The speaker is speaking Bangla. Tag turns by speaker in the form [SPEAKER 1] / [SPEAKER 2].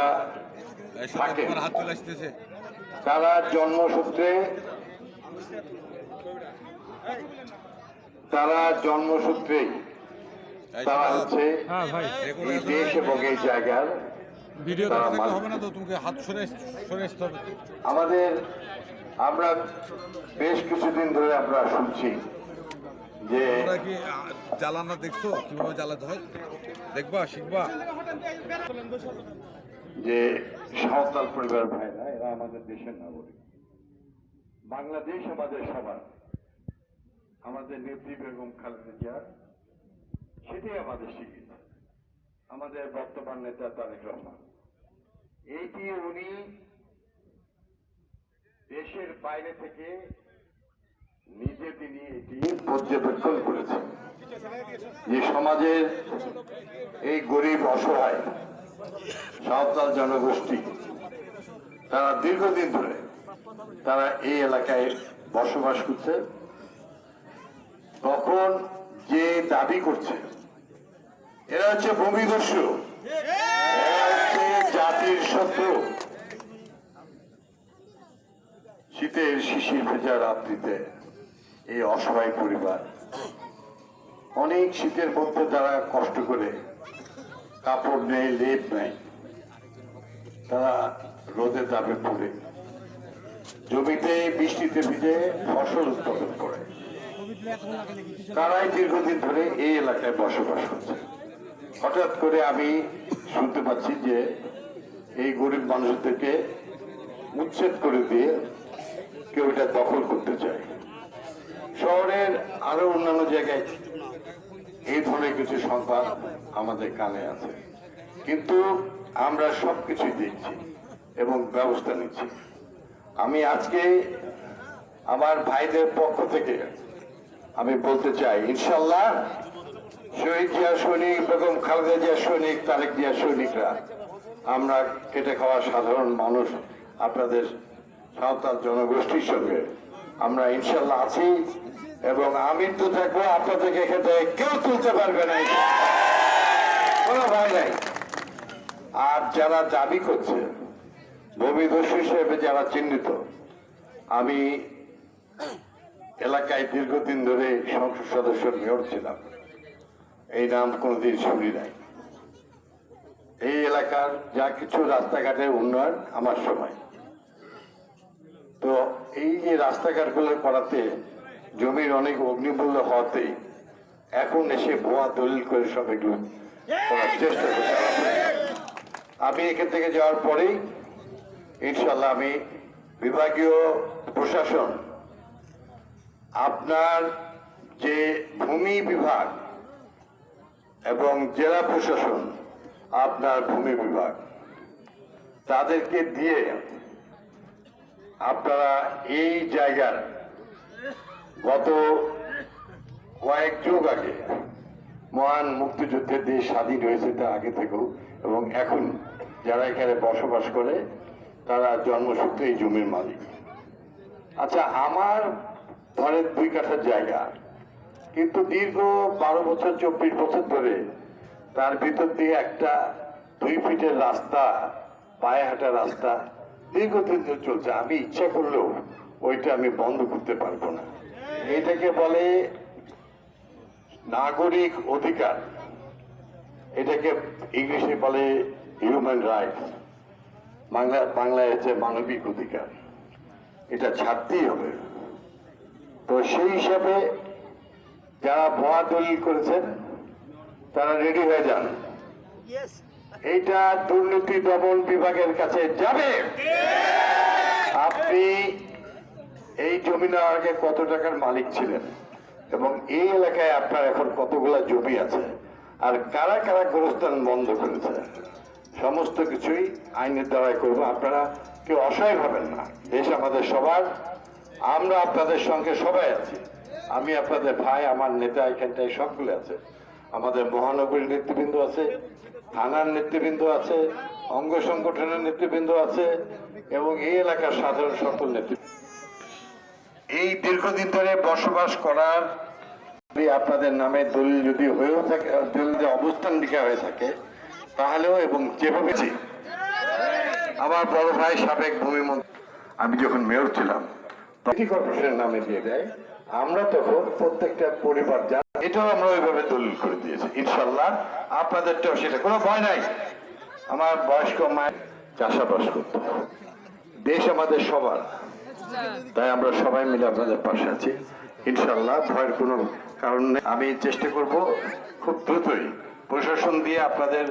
[SPEAKER 1] যারা থাকে তারা জন্মসূত্রে তারা জন্মসূত্রেই
[SPEAKER 2] এই
[SPEAKER 1] তারা হচ্ছে
[SPEAKER 3] হ্যাঁ
[SPEAKER 1] এই দেশ এবং এই জায়গার আমাদের আমরা বেশ কিছুদিন ধরে আমরা শুনছি যে
[SPEAKER 2] কি জ্বালানা দেখছ? কীভাবে জ্বালাতে হয়? দেখবা শিখবা।
[SPEAKER 1] যে সাঁওতাল পরিবার ভাইরা, এরা আমাদের দেশের নাগরিক। বাংলাদেশ আমাদের সবার। আমাদের নেত্রী বেগম খালেদা জিয়া, সেটাই আমাদের শিখিয়েছে আমাদের বর্তমান নেতা তারেক রহমান। এইটি উনি দেশের বাইরে থেকে নিজে তিনি এটি পর্যবেক্ষণ করেছেন। যে সমাজের এই গরিব, অসহায় সাঁওতাল জনগোষ্ঠী। তারা দীর্ঘদিন ধরে তারা এই এলাকায় বসবাস করছে। তখন যে দাবি করছে, এরা হচ্ছে ভূমিদস্যু। জাতির শত্রু। শীতের শিশির ভেজা রাত্রিতে এই অসহায় পরিবার, অনেক শীতের মধ্যে তারা কষ্ট করে কাপড় নেই লেপ নেই তারা রোদে দাবে পড়ে। জমিতে বৃষ্টিতে ভিজে ফসল উৎপাদন করে। তারাই দীর্ঘদিন ধরে এই এলাকায় বসবাস করছে। হঠাৎ করে আমি শুনতে পাচ্ছি যে এই গরিব মানুষদেরকে উচ্ছেদ করে দিয়ে কেউ এটা দখল করতে চায়। শহরের আরও অন্যান্য জায়গায় এই ধরনের কিছু সংবাদ আমাদের কানে আছে। কিন্তু আমরা সবকিছুই দেখছি এবং ব্যবস্থা নিচ্ছি। আমি আজকে আমার ভাইদের পক্ষ থেকে আমি বলতে চাই ইনশাল্লাহ শহীদ জিয়া সৈনিক, বেগম খালেদা জিয়া সৈনিক, তারেক জিয়া সৈনিকরা, আমরা কেটে খাওয়া সাধারণ মানুষ, আপনাদের সাঁওতাল জনগোষ্ঠীর সঙ্গে আমরা ইনশাল্লাহ আছি এবং আমি তো থাকব আপনাদেরকে খেতে কেউ তুলতে পারবে না। কোনো ভয় নাই। আর যারা দাবি করছে ভূমিদস্যু হিসেবে যারা চিহ্নিত, আমি এলাকায় দীর্ঘদিন ধরে সংসদ সদস্য মেয়র ছিলাম। এই নাম কোনোদিন শুনি নাই। এই এলাকার যা কিছু রাস্তাঘাটের উন্নয়ন আমার সময়। তো এই যে রাস্তাঘাটগুলো করাতে জমির অনেক অগ্নিমূল্য হওয়াতে এখন এসে ভুয়া দলিল করে সব এগুলো করার চেষ্টা করছে। আমি এখান থেকে যাওয়ার পরেই ইনশাল্লাহ আমি বিভাগীয় প্রশাসন, আপনার যে ভূমি বিভাগ এবং জেলা প্রশাসন, আপনার ভূমি বিভাগ, তাদেরকে দিয়ে আপনারা এই জায়গার গত কয়েক যুগ আগে মহান মুক্তিযুদ্ধের দেশ স্বাধীন হয়েছে তার আগে থেকেও, এবং এখন যারা এখানে বসবাস করে, তারা জন্মসূত্রে এই জমির মালিক। আচ্ছা আমার ধরেন দুই কাঠার জায়গা, কিন্তু দীর্ঘ বারো বছর, চব্বিশ বছর ধরে তার ভিতর দিয়ে একটা দুই ফিটের রাস্তা, পায়ে হাঁটা রাস্তা দীর্ঘদিন ধরে চলছে। আমি ইচ্ছা করলেও ওইটা আমি বন্ধ করতে পারব না। এটাকে বলে নাগরিক অধিকার। এটাকে ইংলিশে বলে হিউম্যান রাইটস বাংলা বাংলায় হচ্ছে মানবিক অধিকার। এটা ছাড়তেই হবে। তো সেই হিসাবে যারা ভুয়া দলিল করেছেন তারা রেডি হয়ে যান। এইটা দুর্নীতি দমন বিভাগের কাছে যাবে। আপনি এই জমি নেওয়ার আগে কত টাকার মালিক ছিলেন? এবং এই এলাকায় আপনার এখন কতগুলা জমি আছে? আর কারা কারা গোরস্থান বন্ধ করেছে? সমস্ত কিছুই আইনের দ্বারাই করব। আপনারা কেউ অসহায় হবেন না। দেশ আমাদের সবার। আমরা আপনাদের সঙ্গে সবাই আছি। আমি আপনাদের ভাই, আমার নেতা এখানটায় সবগুলো আছে। আমাদের মহানগরীর নেতৃবৃন্দ আছে, থানার নেতৃবৃন্দ আছে, অঙ্গ সংগঠনের নেতৃবৃন্দ আছে, এবং এই এলাকার সাধারণ সকল নেতৃবৃন্দ। এই দীর্ঘদিন ধরে বসবাস করার আপনাদের নামে দলিল যদি হয়েও থাকে, দলিল অবস্থান লিখা হয়ে থাকে, তাহলেও এবং যেভাবে আমার বড় ভাই সাবেক ভূমিমন্ত্রী, আমি যখন মেয়র ছিলাম সিটি কর্পোরেশনের নামে দিয়ে দেয়, আমরা তখন প্রত্যেকটা পরিবার এটাও আমরা ওইভাবে দলিল করে দিয়েছি, ইনশাল্লাহ আপনাদেরটাও সেটা, কোনো ভয় নাই আমার বয়স্ক মায়ের চাষাবাস করতে। দেশ আমাদের সবার তাই আমরা সবাই মিলে আপনাদের পাশে আছি। ইনশাল্লাহ ভয়ের কোনো কারণ নেই। আমি চেষ্টা করব খুব দ্রুতই প্রশাসন দিয়ে আপনাদের